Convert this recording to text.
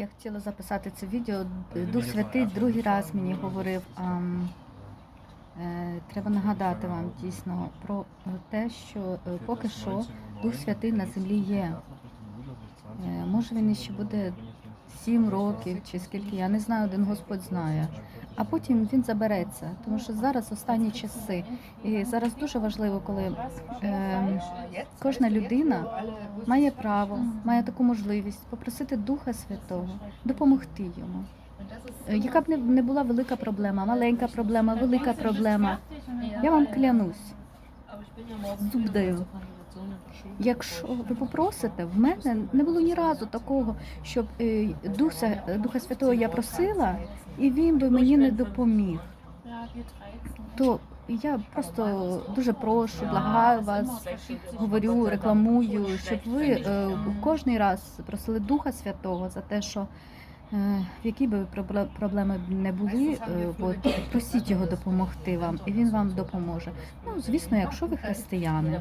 Я хотіла записати це відео. Дух Святий другий раз мені говорив. А, е, Треба нагадати вам дійсно про те, що е, поки що Дух Святий на землі є. Е, Може він іще буде сім років чи скільки, я не знаю, один Господь знає. А потім він забереться, тому що зараз останні часи. І зараз дуже важливо, коли е, кожна людина має право, має таку можливість попросити Духа Святого, допомогти йому. Е, Яка б не, не була велика проблема, маленька проблема, велика проблема. Я вам клянусь, зуб даю. Якщо ви попросите, в мене не було ні разу такого, щоб е, Духа, Духа Святого я просила, і він би мені не допоміг. То я просто дуже прошу, благаю вас, говорю, рекламую, щоб ви е, кожний раз просили Духа Святого за те, що які би пробле- проблеми не були, е, просіть його допомогти вам, і він вам допоможе. Ну, звісно, якщо ви християни.